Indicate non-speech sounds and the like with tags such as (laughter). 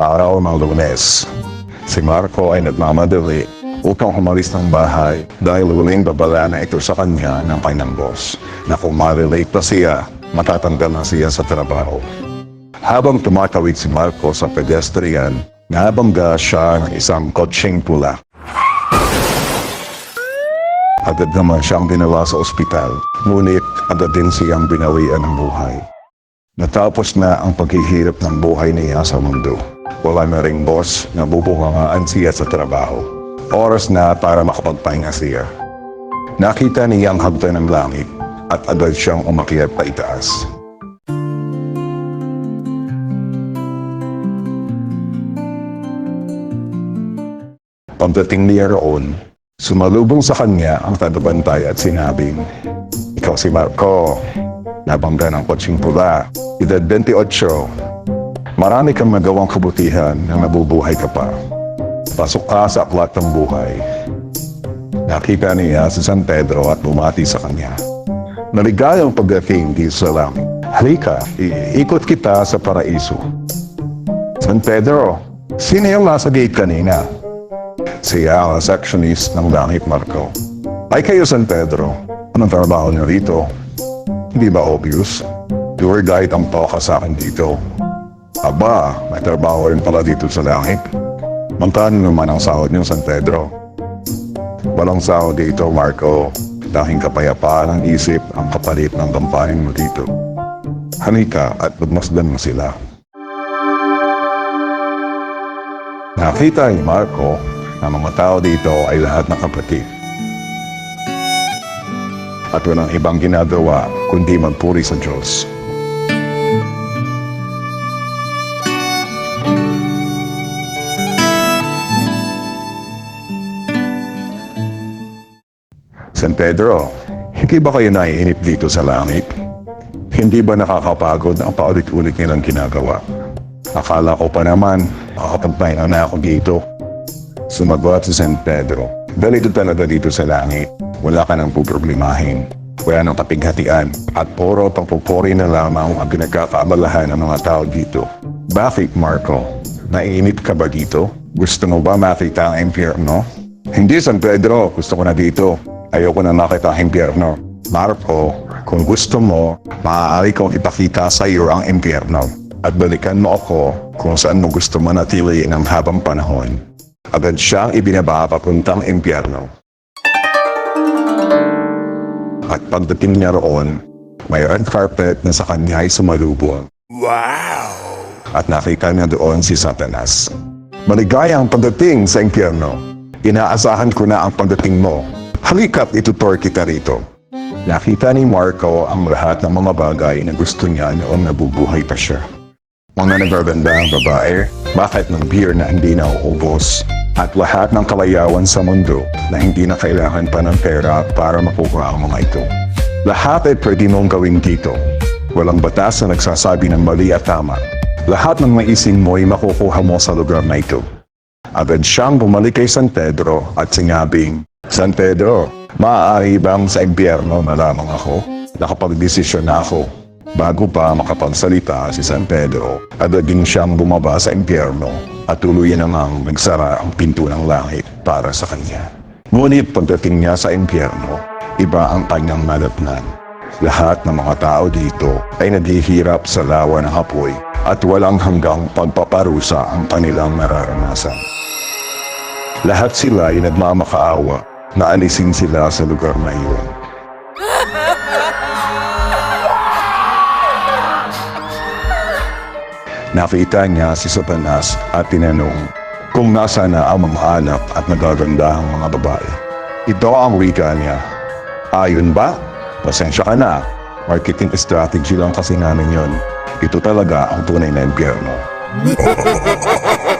Araw ng lunes. Si Marco ay nagmamadali upang umalis ng bahay dahil huling babala na ito sa kanya ng kanyang boss na kung marilate pa siya, matatanggal na siya sa trabaho. Habang tumatawid si Marco sa pedestrian, nabangga siya ng isang kotseng pula. Agad naman siyang dinawa sa ospital, ngunit agad din siyang binawian ng buhay. Natapos na ang paghihirap ng buhay niya sa mundo. Wala na ring boss na bubungangaan siya sa trabaho. Oras na para makapagpahinga siya. Nakita niya ang hagdan ng langit at agad siyang umakyat pa itaas. Pagdating niya roon, sumalubong sa kanya ang tatabantay at sinabing, Ikaw si Marco, nabangga ng kotseng pula, edad 28. Marami kang magawang kabutihan na nabubuhay ka pa. Pasok ka sa aklat ng buhay. Nakita niya si San Pedro at bumati sa kanya. Naligayang pagdating dito sa langit. Halika, iikot kita sa paraiso. San Pedro, sino yung nasa gate kanina? Siya ang sectionist ng langit, Marco. Ay kayo, San Pedro. Anong trabaho niyo rito? Hindi ba obvious? Tour guide ang toka sa akin dito. Aba, may trabaho rin pala dito sa langit. Magkano naman ang sahod niyo, San Pedro? Walang sahod dito, Marco. Dahil kapayapaan ang isip ang kapalit ng gampanin mo dito. Halika at magmasdan mo sila. Nakita ni Marco na mga tao dito ay lahat ng kapatid. At walang ibang ginagawa kundi magpuri sa Diyos. San Pedro, hindi ba kayo naiinip dito sa langit? Hindi ba nakakapagod ang paulit-ulit nilang ginagawa? Akala ko pa naman, makakapagpahinga na ako dito. Sumagot si San Pedro. Dahil ito talaga dito sa langit, wala ka nang puproblemahin. Wala nang kapighatian at puro pagpupuri na lamang ang ginagkakaabalahan ng mga tao dito. Bakit, Marco? Naiinip ka ba dito? Gusto mo ba makita ang impyerno? Hindi, San Pedro. Gusto ko na dito. Ayoko na makita ang impyerno. Marco, kung gusto mo, maaari kong ipakita sa iyo ang impyerno. At balikan mo ako kung saan mo gusto manatili ng habang panahon. Agad siyang ibinaba papuntang impyerno. At pagdating niya roon, may red carpet na sa kanya ay sumalubong. Wow! At nakita niya doon si Satanas. Maligayang pagdating sa impyerno. Inaasahan ko na ang pagdating mo. Halika't itutor kita rito. Nakita ni Marco ang lahat ng mga bagay na gusto niya noong nabubuhay pa siya. Mga nagaganda ang babae, bakit ng beer na hindi nauubos, at lahat ng kalayawan sa mundo na hindi na kailangan pa ng pera para makuha ang mga ito. Lahat ay pwede mong gawin dito. Walang batas na nagsasabi ng mali at tama. Lahat ng maisin mo ay makukuha mo sa lugar na ito. Agad siyang bumalik kay San Pedro at sinabing, San Pedro, maaari bang sa impyerno na lamang ako? Nakapag-desisyon na ako. Bago pa makapagsalita si San Pedro, agad din siyang bumaba sa impyerno at tuluyan namang nagsara ang pinto ng langit para sa kanya. Ngunit pagdating niya sa impyerno, iba ang kanyang nadatnan. Lahat ng mga tao dito ay naghihirap sa lawa ng apoy at walang hanggang pagpaparusa ang kanilang nararanasan. Lahat sila ay nagmamakaawa na alisin sila sa lugar na iyon. Nakita niya si Satanas at tinanong kung nasa na ang mga at nagagandahang mga babae. Ito ang wika niya. Ayon ba? Pasensya ka na. Marketing strategy lang kasi namin yon. Ito talaga ang tunay na impyerno. (laughs)